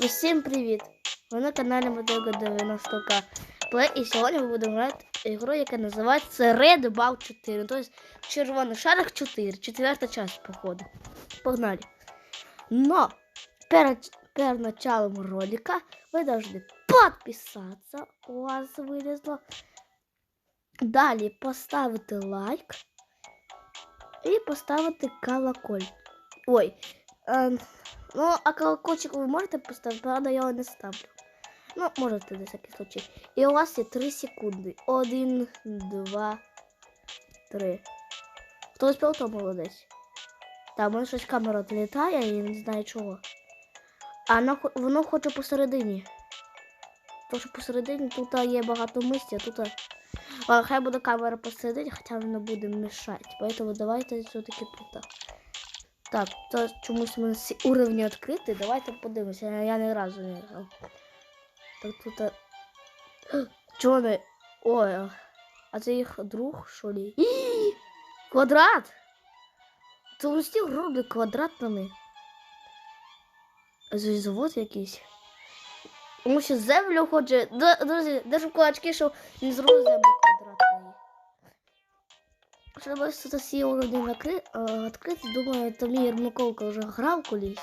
Усім привіт! Ви на каналі Модельга 90К Play і сьогодні ми будемо грати ігру, яка називається Red Ball 4. Тобто червоний шарик 4. Четверта часть, походу. Погнали. Но перед, перед началом ролика вы должны подписаться. У вас вылезло. Далі поставити лайк і поставити колоколь. Ой. Е, ну, а колокольчик ви можете поставити, правда, я його не ставлю. Ну, можете на всякий случай. І у вас є 3 секунди. Один, два, три. Хто успів, то молодець. Та, в мене щось камера і я не знаю чого. А воно, воно хоче посередині. То, що посередині тут є багато місця, тут. А, хай буде камера посередині, хоча вона буде мешати. Поэтому давайте все-таки тут. Так, то чомусь у мене всі уровні відкриті. Давайте подивимося. Я, ні разу не грав. Так тут. Чого не. Ой, а- це їх друг, що ли? Квадрат! Це усі роблять квадратними. Це завод якийсь. Тому що землю хоче. Друзі, даже кулачки, що не зробив землю квадратною. Щоб ось тут всі уровні е, відкриті, думаю, то мій Ермаколка вже грав колись.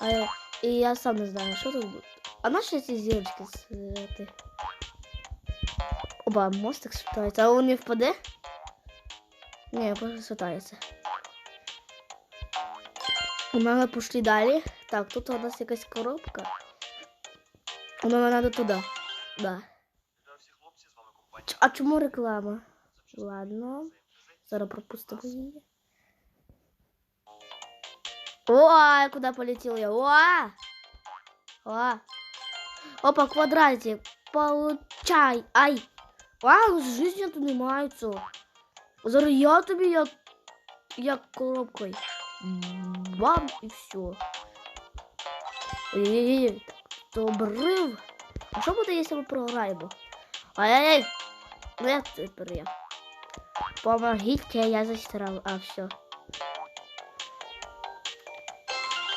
А. І я сам не знаю, що тут буде. А наші ці зірочки світи? Оба, мостик світається, а він не впаде? Ні, просто світається. У мене пішли далі. Так, тут у нас якась коробка. У мене треба туди. Да. З А чому реклама? Ладно. Зараз пропустимо її. О, куда полетел я? О! О! Опа, квадратик. Получай. Ай! А, з жизнью тут не мається. Зараз я тобі як, як коробкою. Бам і все. Ой-ой-ой. То обрив. А що буде, якщо ми програємо? Ай-яй-яй. Ну як тепер я? Помогите, я застрял. А, все.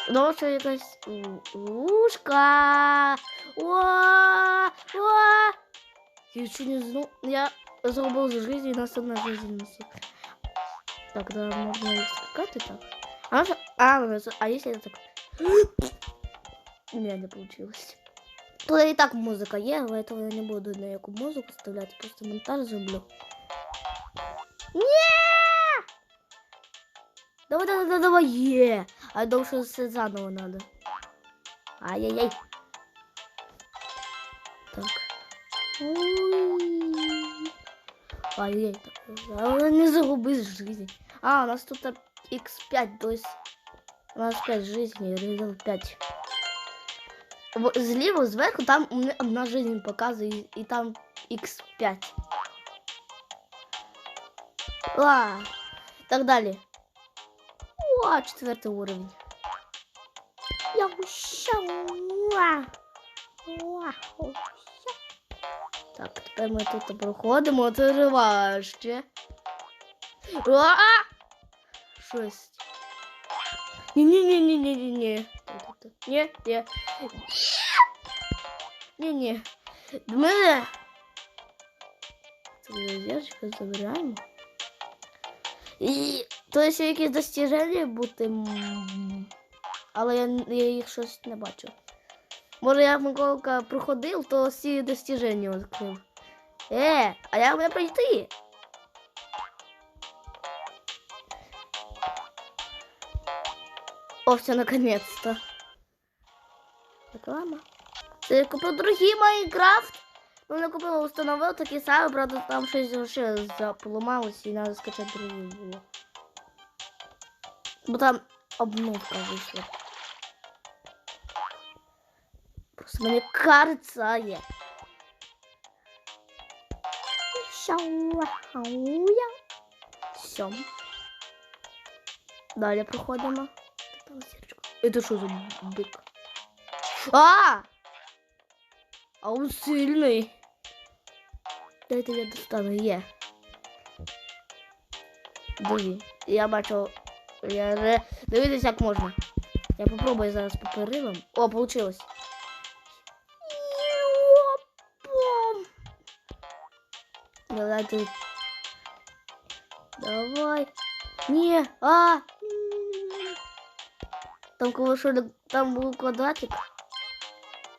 Ну, що якась у- ушка. О, о. Я чуть не знал. Я забыл за жизнь, и нас одна жизнь несет. Так, да, можно и скакать и так. А, можно- а, ну, а если это так? Меня не получилось. Тут и так музыка есть, поэтому я не буду на яку музыку вставлять, просто монтаж зроблю. Не! Давай, давай, давай, давай, е! А я думал, что все заново надо. Ай-яй-яй. Так. Ой. Ай-яй. так, а, Не загуби з жизни. А, у нас тут x5, то есть у нас 5 жизней, резерв 5. В- Зліва, зверху, там у мене одна жизнь показує, і, і там x5. А, так далі. О, четвертий уровень. Я ущав. Так, тепер ми тут проходимо, це важче. А! Щось. Ні-ні-ні-ні-ні-ні. Ні, ні. Ні-ні. До мене. Це зірочка забираємо. І то ще якісь достіження бути. Але я, я їх щось не бачу. Може я Миколка проходив, то всі достіження відкрив. Е, а як мене пройти? О, все, наконец-то. Реклама. Це я купив другий Майнкрафт. Ну, не купила, установив такий самий, правда, там щось ще заполомалось і треба скачати другий було. Бо там обновка вийшла. Просто мені кажется, є. Шауя. Все. Далі проходимо. Это що за бик? А! А он сильний. Дайте я достану. Є. Диви. Я бачу. Я ре... Дивіться, як можна. Я попробую зараз по переривам. О, получилось. Йопом. Давайте. Давай. Не, а. Там кого що ли- там був квадратик.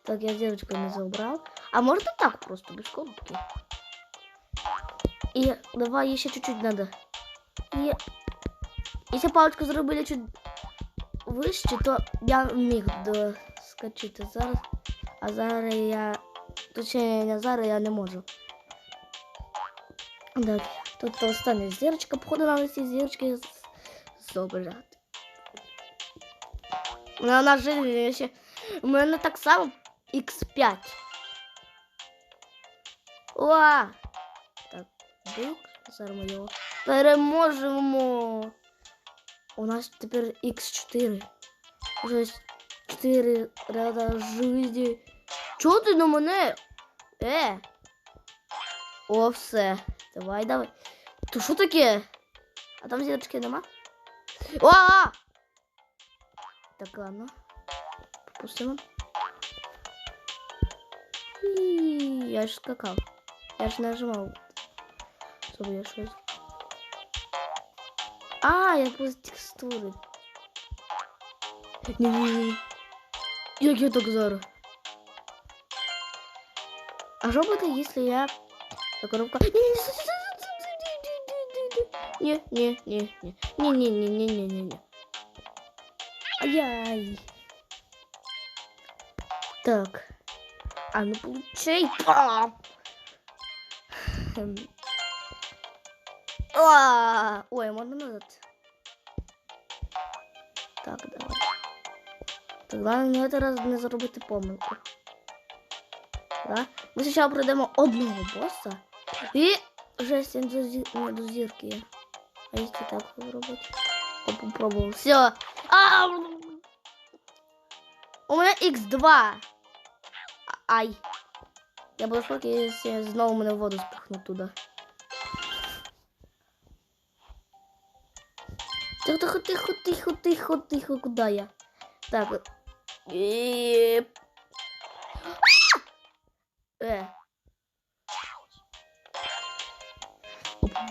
Так, я зірочку не забрав. А можна так просто, без коробки? І давай ще чуть-чуть надо. І якщо паличку зробили чуть вище, то я міг доскочити зараз. А зараз я. Точніше, не зараз я не можу. Так, тут остання зірочка, походу нам ці зірочки з- зображати. Ну, Вона жиє ще. У мене так само X5. О! Бик, зараз переможемо. У нас тепер X4. Вже 4 ряда житті. Чого ти на мене? Е? О, все. Давай, давай. То що таке? А там зірочки нема? О! Так, ладно. Пропустимо. І я ж скакав. Я ж нажимав. Щоб я щось. А, я просто текстури. Ні-ні-ні. Як я так зараз? А що буде, якщо я... Та коробка... Ні, ні, ні, ні, ні, ні, ні, ні, ні, ні, ні. Ай-яй. Так. А ну получай. А! Ой, можно назад. Так, давай. Так, главное на этот раз не зробити помилку. Да? Ми спочатку пройдемо одного і вже якщо не до зірки. А якщо так зробити? О, попробував. Все. А! У мене Х2. Ай. Я буду шокі, якщо знову мене в воду спихнуть туди. Тихо, тихо, тихо, тихо, тихо, тихо, куди я? Так. от. І... Е. Опа.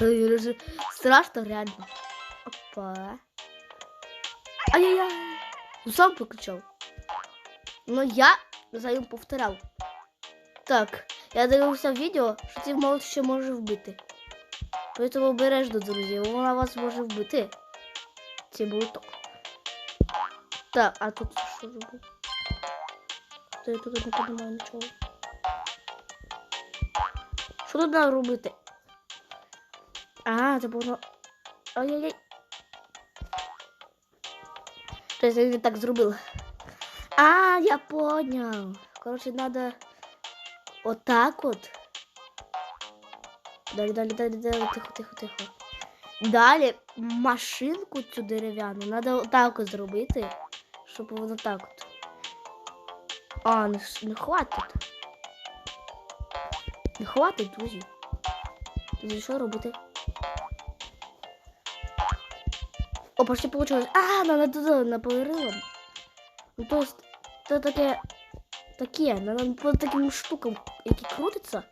Ой, даже Страшно, реально. Опа. Ай-яй-яй. Ну, сам покричав. Ну, я за ним повторяв. Так, я дивився відео, що цей молот ще може вбити. Тому обережно, друзі, вона вас може вбити. Цей молоток. Так, а тут що робити? Я тут не подумаю нічого. Що тут треба робити? А, це було. Ай-яй-яй. Тобто я так зробила. А, я понял. Короче, надо вот так вот. Далі, далі, далі, далі, тихо, тихо, тихо. Далі машинку цю дерев'яну треба отак от зробити, щоб воно так от. А, не, не хватить. Не хватить, друзі. Тоді що робити? О, почти получилось. А, надо туди наповерила. Ну то це таке. Таке, надо по таким штукам, які крутяться.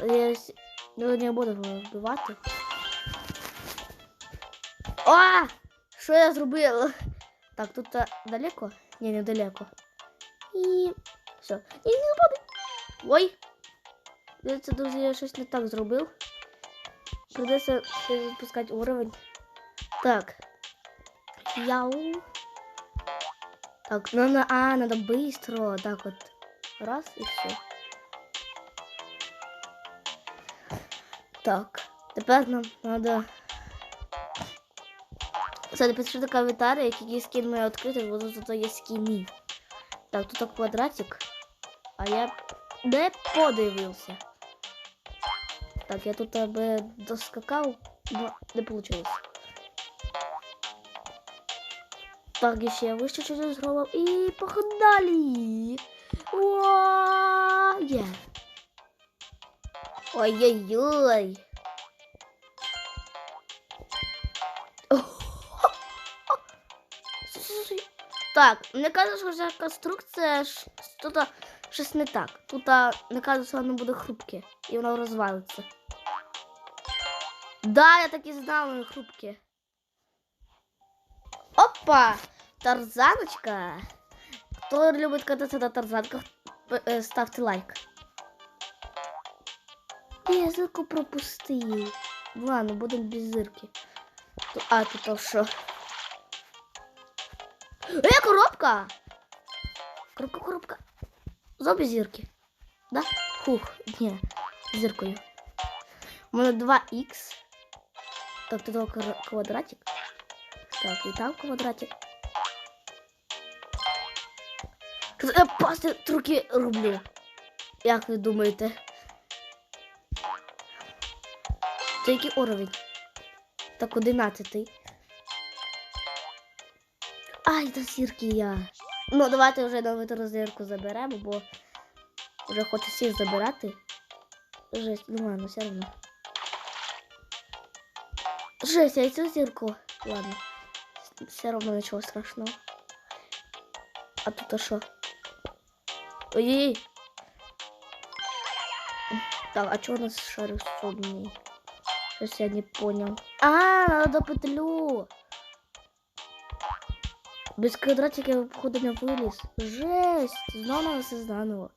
Я с- ну, не буду його вбивати. А! Що я зробила? Так, тут а, далеко? Ні, не далеко. І все. І не падай. Ой! Дивіться, друзі, я щось не так зробив. Придеться ще запускати уровень. Так. Яу. Так, ну на а, надо быстро. Так вот. Раз и все. Так. Тепер нам надо. Все, напишіть в коментарі, який має відкрити, бо тут зато є скіни. Так, тут квадратик. А я не подивився. Так, я тут аби доскакав, но не получилось. Так, еще я выше через голову и погнали. Ой-ой-ой. Так, мне кажется, что конструкция что-то щось не так. Тут, мне кажется, оно будет хрупке И оно развалится. Да, я так и знала, воно хрупке. Опа! Тарзаночка. Хто любить кататися на тарзанках, п- е, ставте лайк. Я зирку пропустив. Ладно, будемо без зирки. Ту- А, тут то що? Е, коробка! Коробка, коробка. Зобі зірки. Да? Фух, ні, зіркою. У мене 2х. Так, тут квар- квадратик. Так, і там квадратик. Пасти трюки роблю. Як ви думаєте? Це уровень? Так, 11. Ай, та зірки я. Ну, давайте вже нову зірку заберемо, бо вже хочу всіх забирати. Жесть, ну ладно, все одно. Жесть, я цю зірку. Ладно. Все равно нічого страшного. А тут а що? Ой. Так, а чого у нас шарик сумний? Щось я не понял. А, надо петлю. Без квадратика я, походу не вылез. Жесть! Надо все заново.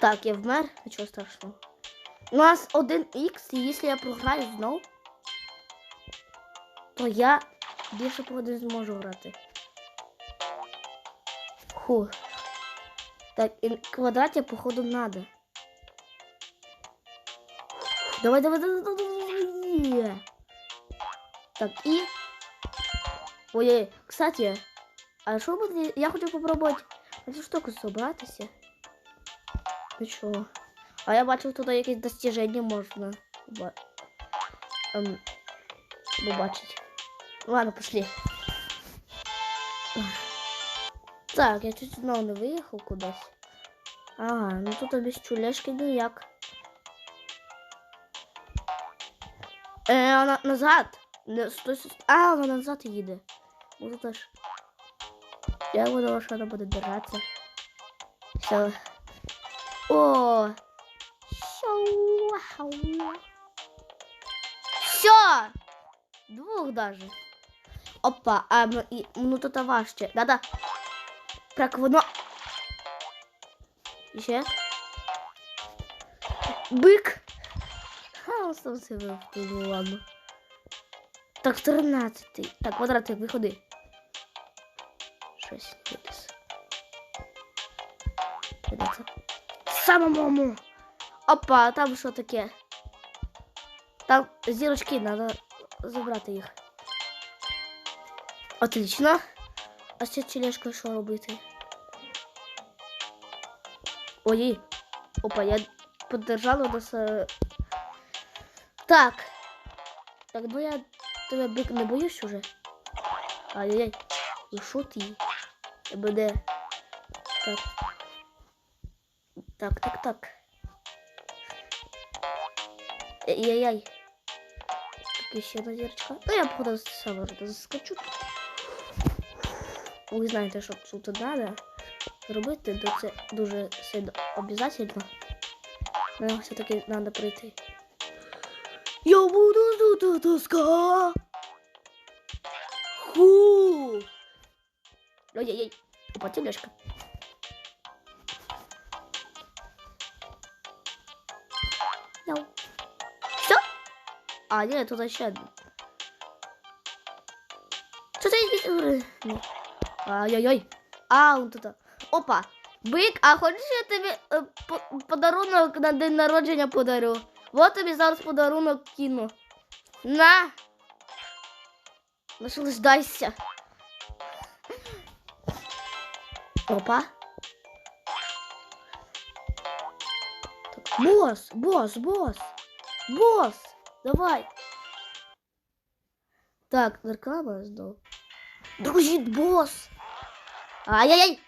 Так, я вмер, нічого страшного. У нас 1х, і якщо я програю знов, то я більше походу не зможу грати. Фу. Так, і квадратик, походу, надо. Давай, давай, давай, давай, давай. Так, и... Ой, ой, кстати, а що буде? Я хочу попробувати цю штуку собратися. Ну чого? А я бачив, тут якісь достіження можна ем, побачити. Ладно, пошли. Так, я чуть знову не виїхав кудись. Ага, ну тут без чулешки ніяк. Е, вона назад. Не, стой, стой. А, вона назад їде. Ну тут аж. Я буду, що вона буде держатися. Все. О! Все! Двух даже. Опа, а ну, і, ну тут важче. Надо. Так, воно. Ще. Он сам себе втулив, ладно. Так, 13. Так, квадратик, виходи. Щось. Самому. Опа, там що таке? Там зірочки, треба забрати їх. Отлично. А цією тележкою що робити? Ой. Опа, я поддержала нас. Так. Так, ну я тебе бик не боюсь уже. Ай-яй-яй. І що ти? Буде. Так. Так, так, так. Ай-яй-яй. Так, ще одна зірочка. Ну, я походу сам вже заскочу. Ви знаєте, що тут треба робити, то це дуже сильно обов'язково. Нам все-таки треба прийти. Я буду тут тоска. Ху. Ой-ой-ой. Опа, тележка. А, нет, тут еще одна. Что ты Ні. Ай-яй-яй. А, он тут. Опа. Бик, а хочеш я тобі е, по- подарунок на день народження подарю? Вот тобі зараз подарунок кину. На. Наслаждайся. Опа. Так, босс, босс, босс. Босс. Давай. Так, реклама знов. Друзі, босс. Ай-яй-яй.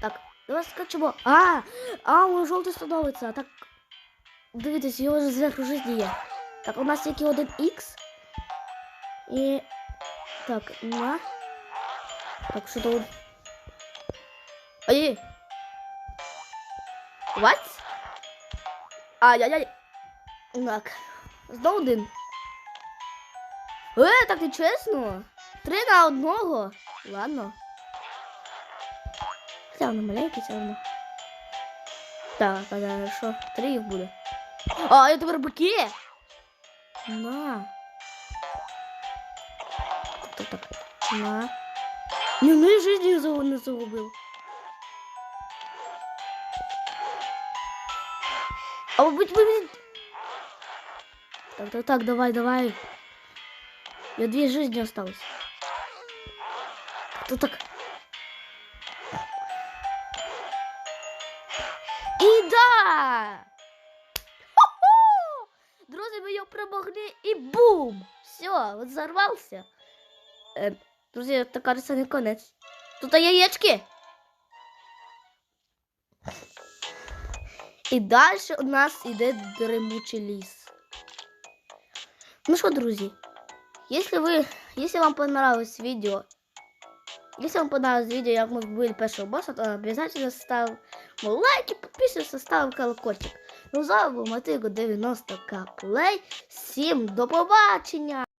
Так, давай скачемо. А, а, он жовтий становиться. Так, дивіться, його ж зверху вже є. Так, у нас тільки один Х. І так, на. Так, що тут? Ай! What? Ай-яй-яй. Так. Знову один. Е, так не чесно. Три на одного. Ладно. Хоча воно маленький все одно. Так, а зараз що? Три їх буде. А, я тепер бики. На. Так, так, так. На. Ні, ну житті не загубив. А мабуть, ви... Так, так, так, давай, давай. Я две жизни осталось. Так, так. І да! Друзі, ми його перемогли і бум! Все, от взорвався. Е, друзі, так кажется, не конець. Тут яєчки. І далі у нас іде дремучий ліс. Ну що, друзі, если вы, если вам понравилось видео, если вам понравилось видео, як мы были першого босса, то обязательно ставим лайк і підписуйся, ставим колокольчик. Ну, з вами був Матиго 90 к Плей. Всім до побачення!